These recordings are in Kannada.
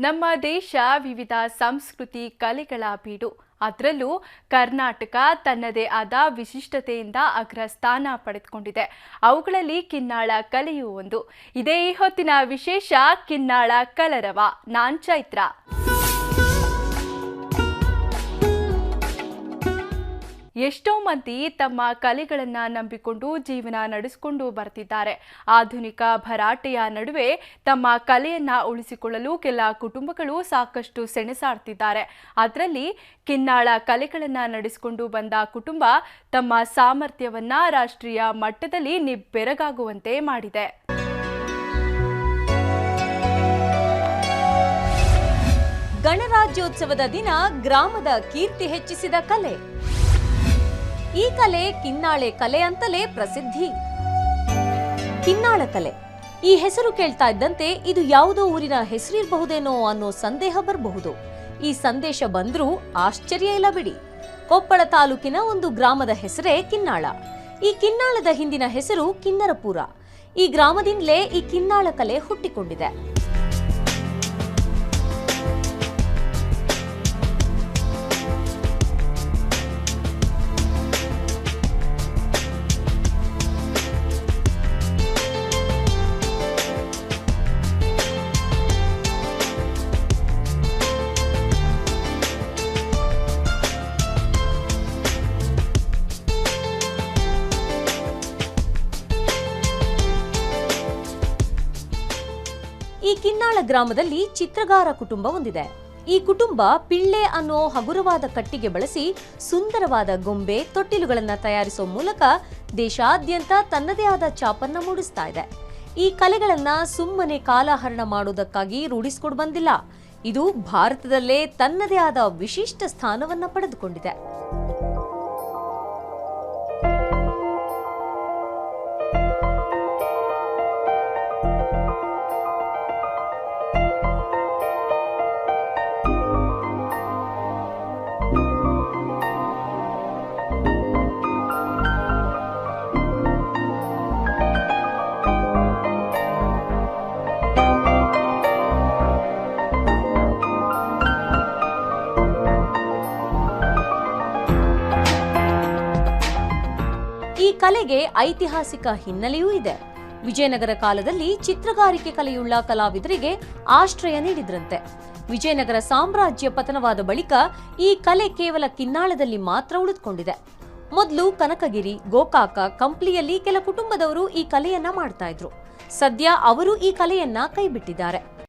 ನಮ್ಮ ದೇಶ ವಿವಿಧ ಸಂಸ್ಕೃತಿ ಕಲೆಗಳ ಬೀಡು. ಅದರಲ್ಲೂ ಕರ್ನಾಟಕ ತನ್ನದೇ ಆದ ವಿಶಿಷ್ಟತೆಯಿಂದ ಅಗ್ರಸ್ಥಾನ ಪಡೆದುಕೊಂಡಿದೆ. ಅವುಗಳಲ್ಲಿ ಕಿನ್ನಾಳ ಕಲೆಯೂ ಒಂದು. ಇದೇ ಈ ಹೊತ್ತಿನ ವಿಶೇಷ ಕಿನ್ನಾಳ ಕಲರವ ನಾನ್ ಚೈತ್ರ. ಎಷ್ಟೋ ಮಂದಿ ತಮ್ಮ ಕಲೆಗಳನ್ನು ನಂಬಿಕೊಂಡು ಜೀವನ ನಡೆಸಿಕೊಂಡು ಬರ್ತಿದ್ದಾರೆ. ಆಧುನಿಕ ಭರಾಟೆಯ ನಡುವೆ ತಮ್ಮ ಕಲೆಯನ್ನ ಉಳಿಸಿಕೊಳ್ಳಲು ಕೆಲ ಕುಟುಂಬಗಳು ಸಾಕಷ್ಟು ಸೆಣಸಾಡ್ತಿದ್ದಾರೆ. ಅದರಲ್ಲಿ ಕಿನ್ನಾಳ ಕಲೆಗಳನ್ನು ನಡೆಸಿಕೊಂಡು ಬಂದ ಕುಟುಂಬ ತಮ್ಮ ಸಾಮರ್ಥ್ಯವನ್ನ ರಾಷ್ಟ್ರೀಯ ಮಟ್ಟದಲ್ಲಿ ನಿಬ್ಬೆರಗಾಗುವಂತೆ ಮಾಡಿದೆ. ಗಣರಾಜ್ಯೋತ್ಸವದ ದಿನ ಗ್ರಾಮದ ಕೀರ್ತಿ ಹೆಚ್ಚಿಸಿದ ಕಲೆ. ಈ ಕಲೆ ಕಿನ್ನಾಳೆ ಕಲೆ ಅಂತಲೇ ಪ್ರಸಿದ್ಧಿ. ಕಿನ್ನಾಳ ಕಲೆ. ಈ ಹೆಸರು ಕೇಳ್ತಾ ಇದ್ದಂತೆ ಇದು ಯಾವುದೋ ಊರಿನ ಹೆಸರಿರಬಹುದೇನೋ ಅನ್ನೋ ಸಂದೇಹ ಬರಬಹುದು. ಈ ಸಂದೇಶ ಬಂದ್ರೂ ಆಶ್ಚರ್ಯ ಇಲ್ಲ ಬಿಡಿ. ಕೊಪ್ಪಳ ತಾಲೂಕಿನ ಒಂದು ಗ್ರಾಮದ ಹೆಸರೇ ಕಿನ್ನಾಳ. ಈ ಕಿನ್ನಾಳದ ಹಿಂದಿನ ಹೆಸರು ಕಿನ್ನರಪುರ. ಈ ಗ್ರಾಮದಿಂದಲೇ ಈ ಕಿನ್ನಾಳ ಕಲೆ ಹುಟ್ಟಿಕೊಂಡಿದೆ. ಗ್ರಾಮದಲ್ಲಿ ಚಿತ್ರಗಾರ ಕುಟುಂಬ ಹೊಂದಿದೆ. ಈ ಕುಟುಂಬ ಪಿಳ್ಳೆ ಅನ್ನೋ ಹಗುರವಾದ ಕಟ್ಟಿಗೆ ಬಳಸಿ ಸುಂದರವಾದ ಗೊಂಬೆ, ತೊಟ್ಟಿಲುಗಳನ್ನ ತಯಾರಿಸೋ ಮೂಲಕ ದೇಶಾದ್ಯಂತ ತನ್ನದೇ ಆದ ಚಾಪನ್ನ ಮೂಡಿಸ್ತಾ ಇದೆ. ಈ ಕಲೆಗಳನ್ನ ಸುಮ್ಮನೆ ಕಾಲಹರಣ ಮಾಡೋದಕ್ಕಾಗಿ ರೂಢಿಸ್ಕೊಂಡು ಬಂದಿಲ್ಲ. ಇದು ಭಾರತದಲ್ಲೇ ತನ್ನದೇ ಆದ ವಿಶಿಷ್ಟ ಸ್ಥಾನವನ್ನ ಪಡೆದುಕೊಂಡಿದೆ. ಕಲೆಗೆ ಐತಿಹಾಸಿಕ ಹಿನ್ನೆಲೆಯೂ ಇದೆ. ವಿಜಯನಗರ ಕಾಲದಲ್ಲಿ ಚಿತ್ರಗಾರಿಕೆ ಕಲೆಯುಳ್ಳ ಕಲಾವಿದರಿಗೆ ಆಶ್ರಯ ನೀಡಿದ್ರಂತೆ. ವಿಜಯನಗರ ಸಾಮ್ರಾಜ್ಯ ಪತನವಾದ ಬಳಿಕ ಈ ಕಲೆ ಕೇವಲ ಕಿನ್ನಾಳದಲ್ಲಿ ಮಾತ್ರ ಉಳಿದುಕೊಂಡಿದೆ. ಮೊದಲು ಕನಕಗಿರಿ, ಗೋಕಾಕ, ಕಂಪ್ಲಿಯಲ್ಲಿ ಕೆಲ ಕುಟುಂಬದವರು ಈ ಕಲೆಯನ್ನ ಮಾಡ್ತಾ ಇದ್ರು. ಸದ್ಯ ಅವರು ಈ ಕಲೆಯನ್ನ ಕೈಬಿಟ್ಟಿದ್ದಾರೆ.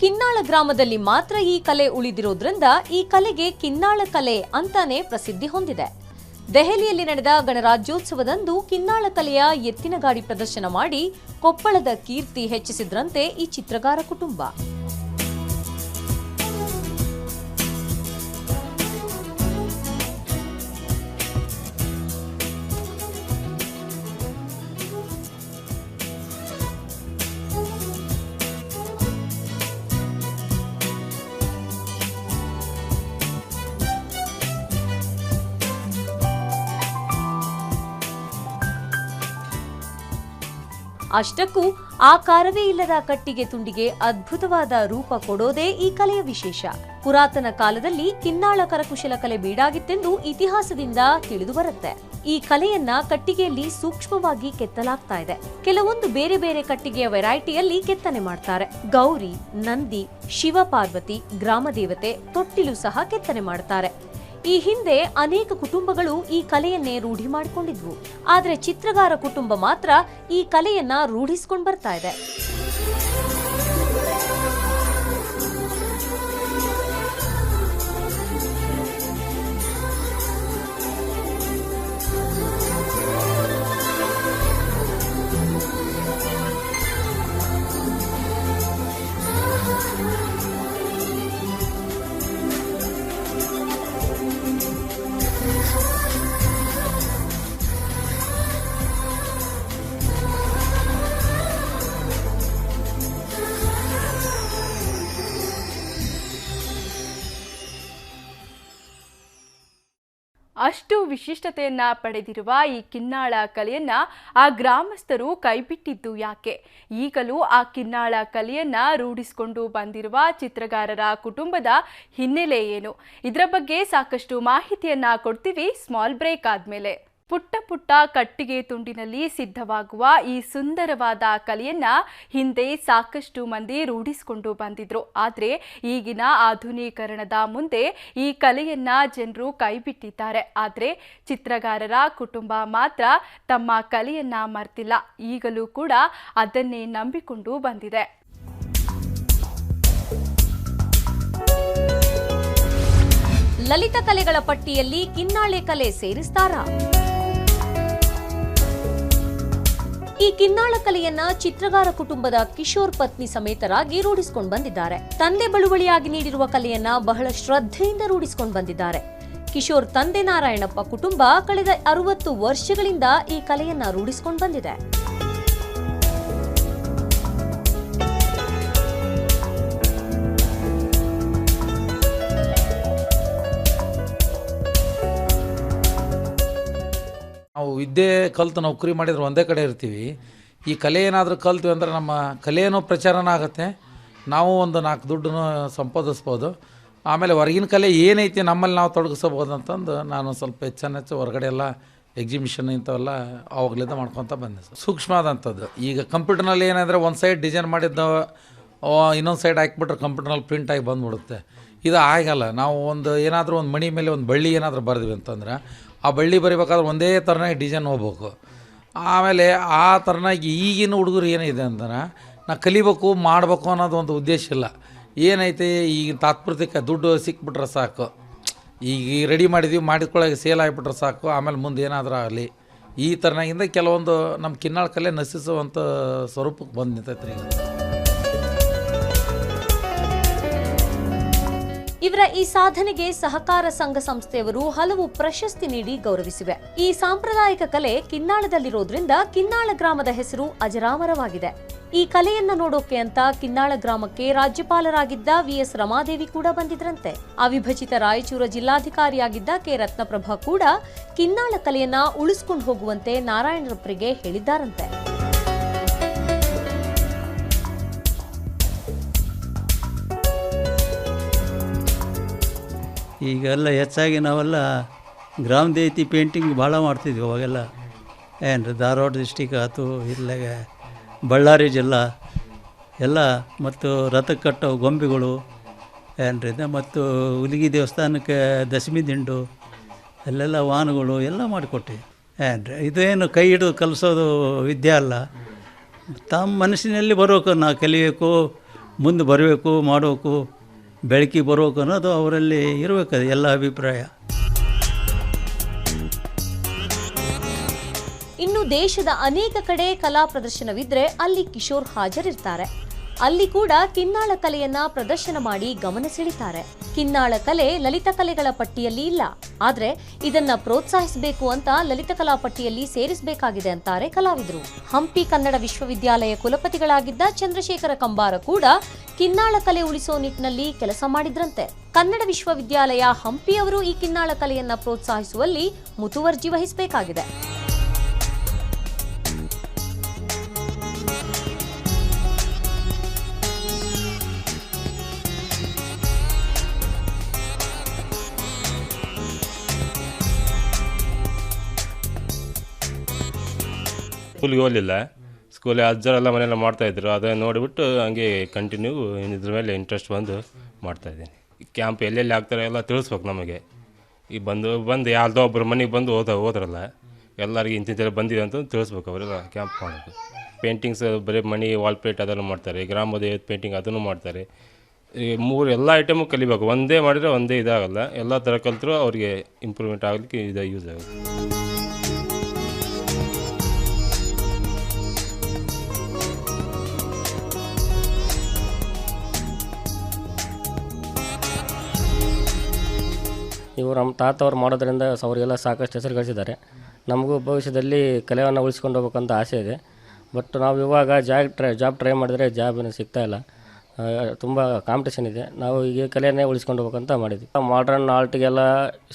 ಕಿನ್ನಾಳ ಗ್ರಾಮದಲ್ಲಿ ಮಾತ್ರ ಈ ಕಲೆ ಉಳಿದಿರೋದ್ರಿಂದ ಈ ಕಲೆಗೆ ಕಿನ್ನಾಳ ಕಲೆ ಅಂತಾನೆ ಪ್ರಸಿದ್ಧಿ ಹೊಂದಿದೆ. ದೆಹಲಿಯಲ್ಲಿ ನಡೆದ ಗಣರಾಜ್ಯೋತ್ಸವದಂದು ಕಿನ್ನಾಳ ಕಲೆಯ ಎತ್ತಿನ ಗಾಡಿ ಪ್ರದರ್ಶನ ಮಾಡಿ ಕೊಪ್ಪಳದ ಕೀರ್ತಿ ಹೆಚ್ಚಿಸಿದ್ರಂತೆ ಈ ಚಿತ್ರಗಾರ ಕುಟುಂಬ. ಅಷ್ಟಕ್ಕೂ ಆಕಾರವೇ ಇಲ್ಲದ ಕಟ್ಟಿಗೆ ತುಂಡಿಗೆ ಅದ್ಭುತವಾದ ರೂಪ ಕೊಡೋದೇ ಈ ಕಲೆಯ ವಿಶೇಷ. ಪುರಾತನ ಕಾಲದಲ್ಲಿ ಕಿನ್ನಾಳ ಕರಕುಶಲ ಕಲೆ ಬೀಡಾಗಿತ್ತೆಂದು ಇತಿಹಾಸದಿಂದ ತಿಳಿದು ಬರುತ್ತೆ. ಈ ಕಲೆಯನ್ನ ಕಟ್ಟಿಗೆಯಲ್ಲಿ ಸೂಕ್ಷ್ಮವಾಗಿ ಕೆತ್ತಲಾಗ್ತಾ ಇದೆ. ಕೆಲವೊಂದು ಬೇರೆ ಬೇರೆ ಕಟ್ಟಿಗೆಯ ವೆರೈಟಿಯಲ್ಲಿ ಕೆತ್ತನೆ ಮಾಡ್ತಾರೆ. ಗೌರಿ, ನಂದಿ ಶಿವ ಪಾರ್ವತಿ ಗ್ರಾಮ ದೇವತೆ ತೊಟ್ಟಿಲು ಸಹ ಕೆತ್ತನೆ ಮಾಡ್ತಾರೆ. ಈ ಹಿಂದೆ ಅನೇಕ ಕುಟುಂಬಗಳು ಈ ಕಲೆಯನ್ನೇ ರೂಢಿ ಮಾಡಿಕೊಂಡಿದ್ವು. ಆದರೆ ಚಿತ್ರಗಾರ ಕುಟುಂಬ ಮಾತ್ರ ಈ ಕಲೆಯನ್ನ ರೂಢಿಸ್ಕೊಂಡು ಬರ್ತಾ ಇದೆ. ಅಷ್ಟು ವಿಶಿಷ್ಟತೆಯನ್ನ ಪಡೆದಿರುವ ಈ ಕಿನ್ನಾಳ ಕಲೆಯನ್ನ ಆ ಗ್ರಾಮಸ್ಥರು ಕೈಬಿಟ್ಟಿದ್ದು ಯಾಕೆ? ಈಗಲೂ ಆ ಕಿನ್ನಾಳ ಕಲೆಯನ್ನ ರೂಢಿಸಿಕೊಂಡು ಬಂದಿರುವ ಚಿತ್ರಗಾರರ ಕುಟುಂಬದ ಹಿನ್ನೆಲೆ ಏನು? ಇದರ ಬಗ್ಗೆ ಸಾಕಷ್ಟು ಮಾಹಿತಿಯನ್ನ ಕೊಡ್ತೀವಿ ಸ್ಮಾಲ್ ಬ್ರೇಕ್ ಆದ್ಮೇಲೆ. ಪುಟ್ಟ ಪುಟ್ಟ ಕಟ್ಟಿಗೆ ತುಂಡಿನಲ್ಲಿ ಸಿದ್ಧವಾಗುವ ಈ ಸುಂದರವಾದ ಕಲೆಯನ್ನ ಹಿಂದೆ ಸಾಕಷ್ಟು ಮಂದಿ ರೂಢಿಸಿಕೊಂಡು ಬಂದಿದ್ರು. ಆದರೆ ಈಗಿನ ಆಧುನೀಕರಣದ ಮುಂದೆ ಈ ಕಲೆಯನ್ನ ಜನರು ಕೈಬಿಟ್ಟಿದ್ದಾರೆ. ಆದರೆ ಚಿತ್ರಗಾರರ ಕುಟುಂಬ ಮಾತ್ರ ತಮ್ಮ ಕಲೆಯನ್ನ ಮರ್ತಿಲ್ಲ. ಈಗಲೂ ಕೂಡ ಅದನ್ನೇ ನಂಬಿಕೊಂಡು ಬಂದಿದೆ. ಲಲಿತ ಕಲೆಗಳ ಪಟ್ಟಿಯಲ್ಲಿ ಕಿನ್ನಾಳೆ ಕಲೆ ಸೇರಿಸ್ತಾರಾ? ಈ ಕಿನ್ನಾಳ ಕಲೆಯನ್ನ ಚಿತ್ರಗಾರ ಕುಟುಂಬದ ಕಿಶೋರ್ ಪತ್ನಿ ಸಮೇತರಾಗಿ ರೂಢಿಸಿಕೊಂಡು ಬಂದಿದ್ದಾರೆ. ತಂದೆ ಬಳುವಳಿಯಾಗಿ ನೀಡಿರುವ ಕಲೆಯನ್ನ ಬಹಳ ಶ್ರದ್ಧೆಯಿಂದ ರೂಢಿಸಿಕೊಂಡು ಬಂದಿದ್ದಾರೆ. ಕಿಶೋರ್ ತಂದೆ ನಾರಾಯಣಪ್ಪ ಕುಟುಂಬ ಕಳೆದ ಅರವತ್ತು ವರ್ಷಗಳಿಂದ ಈ ಕಲೆಯನ್ನ ರೂಢಿಸಿಕೊಂಡು ಬಂದಿದೆ. ನಾವು ವಿದ್ಯೆ ಕಲ್ತು ನೌಕರಿ ಮಾಡಿದ್ರೆ ಒಂದೇ ಕಡೆ ಇರ್ತೀವಿ. ಈ ಕಲೆ ಏನಾದರೂ ಕಲ್ತೀವಿ ಅಂದ್ರೆ ನಮ್ಮ ಕಲೆಯೂ ಪ್ರಚಾರನ ಆಗುತ್ತೆ. ನಾವು ಒಂದು ನಾಲ್ಕು ದುಡ್ಡನ್ನು ಸಂಪಾದಿಸ್ಬೋದು. ಆಮೇಲೆ ಹೊರಗಿನ ಕಲೆ ಏನೈತಿ ನಮ್ಮಲ್ಲಿ ನಾವು ತೊಡಗಿಸ್ಬೋದು ಅಂತಂದು ನಾನು ಸ್ವಲ್ಪ ಹೆಚ್ಚೆಚ್ಚು ಹೊರಗಡೆ ಎಲ್ಲ ಎಕ್ಸಿಬಿಷನ್ ಇಂಥವೆಲ್ಲ ಆವಾಗಲಿಂದ ಮಾಡ್ಕೊತ ಬಂದೆ ಸರ್. ಸೂಕ್ಷ್ಮ ಆದಂಥದ್ದು ಈಗ ಕಂಪ್ಯೂಟರ್ನಲ್ಲಿ ಏನಂದರೆ ಒಂದು ಸೈಡ್ ಡಿಸೈನ್ ಮಾಡಿದ್ದ ಇನ್ನೊಂದು ಸೈಡ್ ಹಾಕ್ಬಿಟ್ರೆ ಕಂಪ್ಯೂಟರ್ನಲ್ಲಿ ಪ್ರಿಂಟ್ ಆಗಿ ಬಂದುಬಿಡುತ್ತೆ. ಇದು ಆಗಲ್ಲ. ನಾವು ಒಂದು ಏನಾದರೂ ಒಂದು ಮಣಿ ಮೇಲೆ ಒಂದು ಬಳ್ಳಿ ಏನಾದರೂ ಬರೆದ್ವಿ ಅಂತಂದ್ರೆ ಆ ಬಳ್ಳಿ ಬರಿಬೇಕಾದ್ರೆ ಒಂದೇ ಥರನಾಗಿ ಡಿಸೈನ್ ಹೋಗ್ಬೇಕು ಆಮೇಲೆ ಆ ಥರನಾಗಿ ಈಗಿನ ಹುಡುಗರು ಏನಿದೆ ಅಂದ್ರೆ ನಾ ಕಲಿಬೇಕು, ಮಾಡಬೇಕು ಅನ್ನೋದು ಒಂದು ಉದ್ದೇಶ ಇಲ್ಲ. ಏನೈತೆ, ಈಗ ತಾತ್ಪೃತಿಕ ದುಡ್ಡು ಸಿಕ್ಬಿಟ್ರೆ ಸಾಕು. ಈಗ ರೆಡಿ ಮಾಡಿದ್ವಿ, ಮಾಡಿದ್ಕೊಳ್ಳೋಕೆ ಸೇಲ್ ಆಗಿಬಿಟ್ರೆ ಸಾಕು. ಆಮೇಲೆ ಮುಂದೆ ಏನಾದರೂ ಆಗಲಿ. ಈ ಥರನಾಗಿಂದ ಕೆಲವೊಂದು ನಮ್ಮ ಕಿನ್ನಾಳ ಕಲೆ ನಶಿಸುವಂಥ ಸ್ವರೂಪಕ್ಕೆ ಬಂದು ನಿಂತೈತೆ ಈಗ. ಇವರ ಈ ಸಾಧನೆಗೆ ಸಹಕಾರ ಸಂಘ ಸಂಸ್ಥೆಯವರು ಹಲವು ಪ್ರಶಸ್ತಿ ನೀಡಿ ಗೌರವಿಸಿವೆ. ಈ ಸಾಂಪ್ರದಾಯಿಕ ಕಲೆ ಕಿನ್ನಾಳದಲ್ಲಿರೋದ್ರಿಂದ ಕಿನ್ನಾಳ ಗ್ರಾಮದ ಹೆಸರು ಅಜರಾಮರವಾಗಿದೆ. ಈ ಕಲೆಯನ್ನ ನೋಡೋಕೆ ಅಂತ ಕಿನ್ನಾಳ ಗ್ರಾಮಕ್ಕೆ ರಾಜ್ಯಪಾಲರಾಗಿದ್ದ ವಿಎಸ್ ರಮಾದೇವಿ ಕೂಡ ಬಂದಿದ್ರಂತೆ. ಅವಿಭಜಿತ ರಾಯಚೂರು ಜಿಲ್ಲಾಧಿಕಾರಿಯಾಗಿದ್ದ ಕೆ. ರತ್ನಪ್ರಭಾ ಕೂಡ ಕಿನ್ನಾಳ ಕಲೆಯನ್ನ ಉಳಿಸ್ಕೊಂಡು ಹೋಗುವಂತೆ ನಾರಾಯಣರಪ್ಪರಿಗೆ ಹೇಳಿದ್ದಾರಂತೆ. ಈಗೆಲ್ಲ ಹೆಚ್ಚಾಗಿ ನಾವೆಲ್ಲ ಗ್ರಾಮ ದೇವತಿ ಪೇಂಟಿಂಗ್ ಭಾಳ ಮಾಡ್ತಿದ್ವಿ ಅವಾಗೆಲ್ಲ. ಏನು ಧಾರವಾಡ ಡಿಸ್ಟಿಕ್ ಆಯ್ತು, ಇಲ್ಲಾಗ ಬಳ್ಳಾರಿ ಜಿಲ್ಲಾ, ಎಲ್ಲ ಮತ್ತು ರಥಕ್ಕೆ ಕಟ್ಟೋ ಗೊಂಬೆಗಳು, ಏನ್ರಿ ಮತ್ತು ಹುಲಿಗಿ ದೇವಸ್ಥಾನಕ್ಕೆ ದಶಮಿ ದಿಂಡು, ಅಲ್ಲೆಲ್ಲ ವಾಹನಗಳು ಎಲ್ಲ ಮಾಡಿಕೊಟ್ಟಿವಿ ಏನ್ರಿ ಇದೇನು ಕೈ ಹಿಡಿದು ಕಲಿಸೋದು ವಿದ್ಯೆ ಅಲ್ಲ. ತಮ್ಮ ಮನಸ್ಸಿನಲ್ಲಿ ಬರಬೇಕು ನಾವು ಕಲಿಬೇಕು ಮುಂದೆ ಬರಬೇಕು ಮಾಡಬೇಕು ಬೆಳಕಿಗೆ ಬರೋಕೆ ಅನ್ನೋದು ಅವರಲ್ಲಿ ಇರಬೇಕದು ಎಲ್ಲ ಅಭಿಪ್ರಾಯ. ಇನ್ನು ದೇಶದ ಅನೇಕ ಕಡೆ ಕಲಾ ಪ್ರದರ್ಶನವಿದ್ರೆ ಅಲ್ಲಿ ಕಿಶೋರ್ ಹಾಜರಿರ್ತಾರೆ. ಅಲ್ಲಿ ಕೂಡ ಕಿನ್ನಾಳ ಕಲೆಯನ್ನ ಪ್ರದರ್ಶನ ಮಾಡಿ ಗಮನ ಸೆಳೀತಾರೆ. ಕಿನ್ನಾಳ ಕಲೆ ಲಲಿತ ಕಲೆಗಳ ಪಟ್ಟಿಯಲ್ಲಿ ಇಲ್ಲ. ಆದ್ರೆ ಇದನ್ನ ಪ್ರೋತ್ಸಾಹಿಸಬೇಕು ಅಂತ ಲಲಿತ ಕಲಾ ಪಟ್ಟಿಯಲ್ಲಿ ಸೇರಿಸಬೇಕಾಗಿದೆ ಅಂತಾರೆ ಕಲಾವಿದರು. ಹಂಪಿ ಕನ್ನಡ ವಿಶ್ವವಿದ್ಯಾಲಯ ಕುಲಪತಿಗಳಾಗಿದ್ದ ಚಂದ್ರಶೇಖರ ಕಂಬಾರ ಕೂಡ ಕಿನ್ನಾಳ ಕಲೆ ಉಳಿಸೋ ನಿಟ್ಟಿನಲ್ಲಿ ಕೆಲಸ ಮಾಡಿದ್ರಂತೆ. ಕನ್ನಡ ವಿಶ್ವವಿದ್ಯಾಲಯ ಹಂಪಿಯವರು ಈ ಕಿನ್ನಾಳ ಕಲೆಯನ್ನ ಪ್ರೋತ್ಸಾಹಿಸುವಲ್ಲಿ ಮುತುವರ್ಜಿ ವಹಿಸಬೇಕಾಗಿದೆ. ಸ್ಕೂಲಿಗೆ ಹೋಗಲಿಲ್ಲ ಸ್ಕೂಲ್ ಅಜ್ಜರೆಲ್ಲ ಮನೆಯೆಲ್ಲ ಮಾಡ್ತಾಯಿದ್ರು. ಅದನ್ನು ನೋಡಿಬಿಟ್ಟು ಹಂಗೆ ಕಂಟಿನ್ಯೂ ಇದ್ರ ಮೇಲೆ ಇಂಟ್ರೆಸ್ಟ್ ಬಂದು ಮಾಡ್ತಾಯಿದ್ದೀನಿ. ಕ್ಯಾಂಪ್ ಎಲ್ಲೆಲ್ಲಿ ಆಗ್ತಾರೆ ಎಲ್ಲ ತಿಳಿಸ್ಬೇಕು ನಮಗೆ. ಈ ಬಂದು ಬಂದು ಯಾರ್ದೋ ಒಬ್ಬರು ಮನೆಗೆ ಬಂದು ಹೋದ, ಹೋದ್ರಲ್ಲ, ಎಲ್ಲರಿಗೆ ಇಂತಿಂತೆಲ್ಲ ಬಂದಿದೆ ಅಂತ ತಿಳಿಸ್ಬೇಕು ಅವರೆಲ್ಲ ಕ್ಯಾಂಪ್ ಮಾಡೋದು. ಪೇಂಟಿಂಗ್ಸ್ ಬರೀ ಮನೆ ವಾಲ್ ಪ್ಲೇಟ್ ಅದನ್ನು ಮಾಡ್ತಾರೆ ಗ್ರಾಮದೇವ ಪೇಂಟಿಂಗ್ ಅದನ್ನು ಮಾಡ್ತಾರೆ. ಈ ಮೂರು ಎಲ್ಲ ಐಟಮು ಕಲಿಬೇಕು. ಒಂದೇ ಮಾಡಿದರೆ ಒಂದೇ ಇದಾಗಲ್ಲ. ಎಲ್ಲ ಥರ ಕಲಿತರೂ ಅವರಿಗೆ ಇಂಪ್ರೂವ್ಮೆಂಟ್ ಆಗಲಿಕ್ಕೆ ಇದು ಯೂಸ್ ಆಗುತ್ತೆ. ಇವು ನಮ್ಮ ತಾತವ್ರು ಮಾಡೋದ್ರಿಂದ ಸ ಅವರಿಗೆಲ್ಲ ಸಾಕಷ್ಟು ಹೆಸರು ಗಳಿಸಿದ್ದಾರೆ. ನಮಗೂ ಭವಿಷ್ಯದಲ್ಲಿ ಕಲೆಯನ್ನು ಉಳಿಸ್ಕೊಂಡು ಹೋಗ್ಬೇಕಂತ ಆಸೆ ಇದೆ. ಬಟ್ ನಾವು ಇವಾಗ ಜಾಬ್ ಟ್ರೈ ಜಾಬ್ ಟ್ರೈ ಮಾಡಿದರೆ ಜಾಬ್ ಸಿಗ್ತಾ ಇಲ್ಲ. ತುಂಬ ಕಾಂಪಿಟೇಷನ್ ಇದೆ. ನಾವು ಈಗ ಕಲೆಯನ್ನೇ ಉಳಿಸ್ಕೊಂಡು ಹೋಗ್ಬೇಕಂತ ಮಾಡಿದ್ವಿ. ಮಾಡ್ರನ್ ಆರ್ಟಿಗೆಲ್ಲ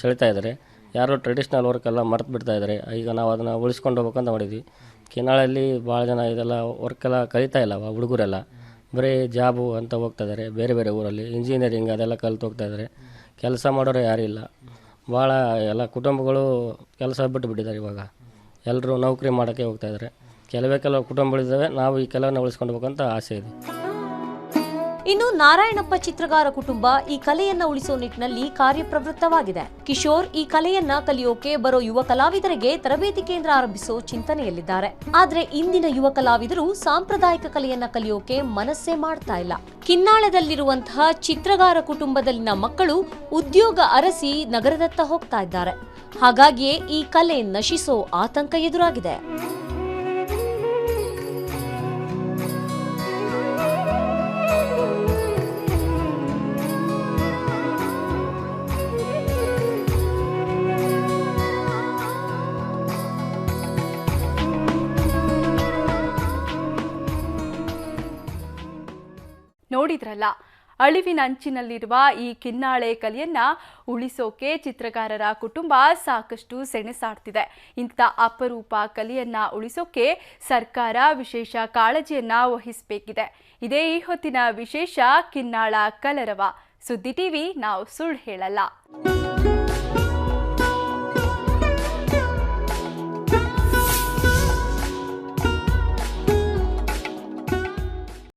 ಸೆಳಿತಾ ಇದ್ದಾರೆ. ಯಾರು ಟ್ರೆಡಿಷ್ನಲ್ ವರ್ಕ್ ಎಲ್ಲ ಮರ್ತು ಬಿಡ್ತಾ ಇದ್ದಾರೆ. ಈಗ ನಾವು ಅದನ್ನು ಉಳಿಸ್ಕೊಂಡು ಹೋಗ್ಬೇಕಂತ ಮಾಡಿದ್ವಿ. ಕಿನ್ನಾಳಲ್ಲಿ ಭಾಳ ಜನ ಇದೆಲ್ಲ ವರ್ಕೆಲ್ಲ ಕಲಿತಾ ಇಲ್ಲ, ಹುಡುಗರೆಲ್ಲ. ಬರೀ ಜಾಬು ಅಂತ ಹೋಗ್ತಾ ಇದ್ದಾರೆ. ಬೇರೆ ಬೇರೆ ಊರಲ್ಲಿ ಇಂಜಿನಿಯರಿಂಗ್ ಅದೆಲ್ಲ ಕಲಿತು ಹೋಗ್ತಾ ಇದ್ದಾರೆ. ಕೆಲಸ ಮಾಡೋರು ಯಾರೂ ಇಲ್ಲ. ಭಾಳ ಎಲ್ಲ ಕುಟುಂಬಗಳು ಕೆಲಸ ಬಿಟ್ಟು ಬಿಟ್ಟಿದ್ದಾರೆ ಇವಾಗ. ಎಲ್ಲರೂ ನೌಕರಿ ಮಾಡೋಕ್ಕೆ ಹೋಗ್ತಾ ಇದ್ದಾರೆ. ಕೆಲವೇ ಕೆಲವು ಕುಟುಂಬಗಳಿದ್ದಾವೆ. ನಾವು ಈ ಕೆಲವನ್ನ ಉಳಿಸ್ಕೊಂಡು ಹೋಗ್ಬೇಕಂತ ಆಸೆ ಇದೆ. ಇನ್ನು ನಾರಾಯಣಪ್ಪ ಚಿತ್ರಗಾರ ಕುಟುಂಬ ಈ ಕಲೆಯನ್ನ ಉಳಿಸೋ ನಿಟ್ಟಿನಲ್ಲಿ ಕಾರ್ಯಪ್ರವೃತ್ತವಾಗಿದೆ. ಕಿಶೋರ್ ಈ ಕಲೆಯನ್ನ ಕಲಿಯೋಕೆ ಬರೋ ಯುವ ಕಲಾವಿದರಿಗೆ ತರಬೇತಿ ಕೇಂದ್ರ ಆರಂಭಿಸೋ ಚಿಂತನೆಯಲ್ಲಿದ್ದಾರೆ. ಆದ್ರೆ ಇಂದಿನ ಯುವ ಕಲಾವಿದರು ಸಾಂಪ್ರದಾಯಿಕ ಕಲೆಯನ್ನ ಕಲಿಯೋಕೆ ಮನಸ್ಸೇ ಮಾಡ್ತಾ ಇಲ್ಲ. ಕಿನ್ನಾಳದಲ್ಲಿರುವಂತಹ ಚಿತ್ರಗಾರ ಕುಟುಂಬದಲ್ಲಿನ ಮಕ್ಕಳು ಉದ್ಯೋಗ ಅರಸಿ ನಗರದತ್ತ ಹೋಗ್ತಾ ಇದ್ದಾರೆ. ಹಾಗಾಗಿಯೇ ಈ ಕಲೆ ನಶಿಸೋ ಆತಂಕ ಎದುರಾಗಿದೆ. ನೋಡಿದ್ರಲ್ಲ. ಅಳಿವಿನ ಅಂಚಿನಲ್ಲಿರುವ ಈ ಕಿನ್ನಾಳೆ ಕಲೆಯನ್ನ ಉಳಿಸೋಕೆ ಚಿತ್ರಕಾರರ ಕುಟುಂಬ ಸಾಕಷ್ಟು ಸೆಣಸಾಡ್ತಿದೆ. ಇಂಥ ಅಪರೂಪ ಕಲೆಯನ್ನ ಉಳಿಸೋಕೆ ಸರ್ಕಾರ ವಿಶೇಷ ಕಾಳಜಿಯನ್ನ ವಹಿಸಬೇಕಿದೆ. ಇದೇ ಈ ಹೊತ್ತಿನ ವಿಶೇಷ ಕಿನ್ನಾಳ ಕಲರವ. ಸುದ್ದಿ ಟಿವಿ, ನಾವು ಸುಳ್ಳು ಹೇಳಲ್ಲ.